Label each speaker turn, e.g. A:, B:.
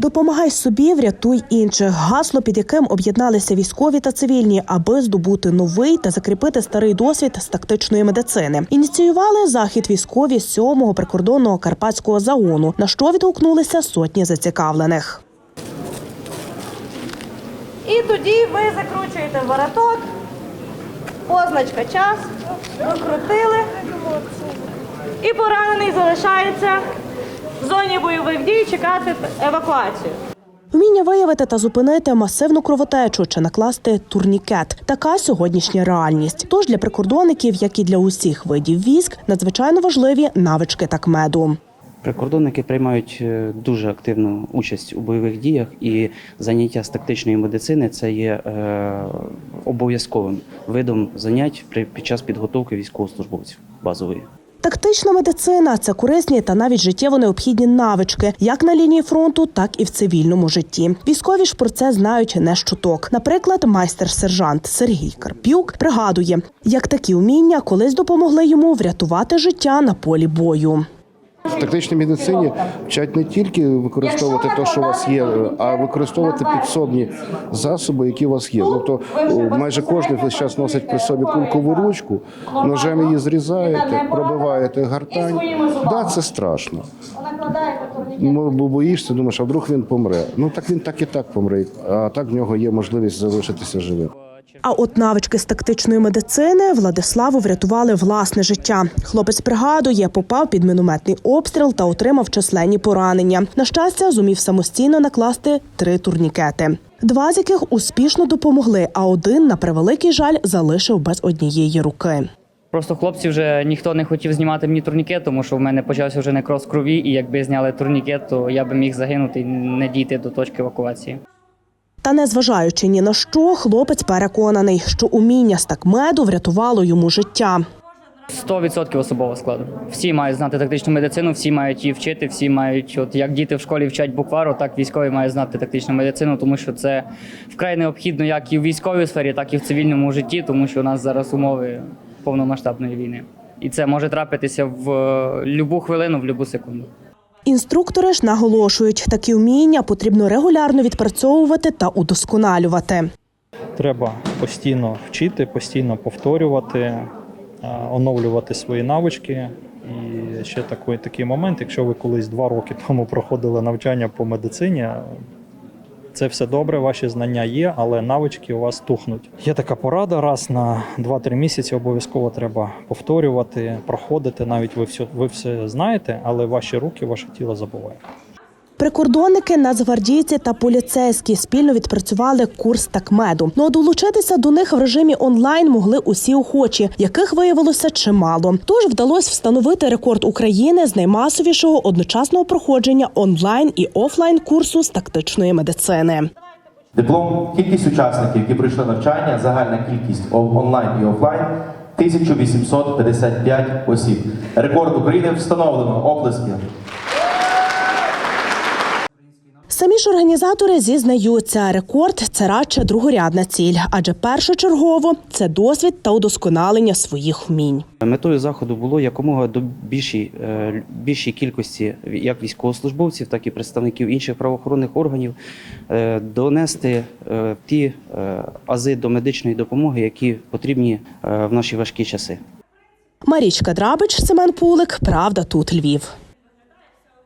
A: Допомагай собі, врятуй інших. Гасло, під яким об'єдналися військові та цивільні, аби здобути новий та закріпити старий досвід з тактичної медицини. Ініціювали захід військові з 7-го прикордонного карпатського загону, на що відгукнулися сотні зацікавлених.
B: І тоді ви закручуєте вороток, позначка час, викрутили. І поранений залишається в зоні бойових дій чекати евакуацію.
A: Вміння виявити та зупинити масивну кровотечу чи накласти турнікет. Така сьогоднішня реальність. Тож для прикордонників, як і для усіх видів військ, надзвичайно важливі навички такмеду.
C: Прикордонники приймають е, дуже активну участь у бойових діях, і заняття з тактичної медицини це є е, обов'язковим видом занять при під час підготовки військовослужбовців базової.
A: Тактична медицина це корисні та навіть життєво необхідні навички, як на лінії фронту, так і в цивільному житті. Військові ж про це знають не з. Наприклад, майстер-сержант Сергій Карпюк пригадує, як такі вміння колись допомогли йому врятувати життя на полі бою.
D: В тактичній медицині вчать не тільки використовувати те, що у вас є, а використовувати підсобні засоби, які у вас є. Тобто майже кожен весь час носить при собі кулькову ручку, ножем її зрізаєте, пробиваєте гартань. Да, це страшно. Бо боїшся, думаєш, а вдруг він помре. Ну так він так і так помре, а так в нього є можливість залишитися живим.
A: А от навички з тактичної медицини Владиславу врятували власне життя. Хлопець пригадує, попав під мінометний обстріл та отримав численні поранення. На щастя, зумів самостійно накласти три турнікети. Два з яких успішно допомогли, а один, на превеликий жаль, залишив без однієї руки.
E: Просто хлопці вже ніхто не хотів знімати мені турнікет, тому що в мене почався вже некроз крові, і якби зняли турнікет, то я би міг загинути і не дійти до точки евакуації.
A: Та незважаючи ні на що, хлопець переконаний, що уміння з такмеду врятувало йому життя.
E: 100% особового складу. Всі мають знати тактичну медицину, всі мають її вчити, всі мають, от як діти в школі вчать буквару, так військові мають знати тактичну медицину, тому що це вкрай необхідно як і в військовій сфері, так і в цивільному житті, тому що у нас зараз умови повномасштабної війни. І це може трапитися в е, будь-яку хвилину, в будь-яку секунду.
A: Інструктори ж наголошують, такі вміння потрібно регулярно відпрацьовувати та удосконалювати.
F: Треба постійно вчити, постійно повторювати, е, оновлювати свої навички. І ще такий, такий момент, якщо ви колись два роки тому проходили навчання по медицині, це все добре, ваші знання є, але навички у вас тухнуть. Є така порада: раз на 2-3 місяці обов'язково треба повторювати, проходити. Навіть ви все, ви все знаєте, але ваші руки, ваше тіло забуває.
A: Прикордонники, нацгвардійці та поліцейські спільно відпрацювали курс такмеду. Ну а долучитися до них в режимі онлайн могли усі охочі, яких виявилося чимало. Тож вдалося встановити рекорд України з наймасовішого одночасного проходження онлайн і офлайн курсу з тактичної медицини.
G: Диплом, кількість учасників, які пройшли навчання, загальна кількість онлайн і офлайн 1855 осіб. Рекорд України встановлено. Оплески.
A: Самі ж організатори зізнаються, рекорд це радше другорядна ціль, адже першочергово це досвід та удосконалення своїх вмінь.
C: Метою заходу було якомога до більшій, е, більшій кількості як військовослужбовців, так і представників інших правоохоронних органів е, донести е, ті ази до медичної допомоги, які потрібні в наші важкі часи.
A: Марічка Драбич, Семен Пулик. Правда, тут Львів.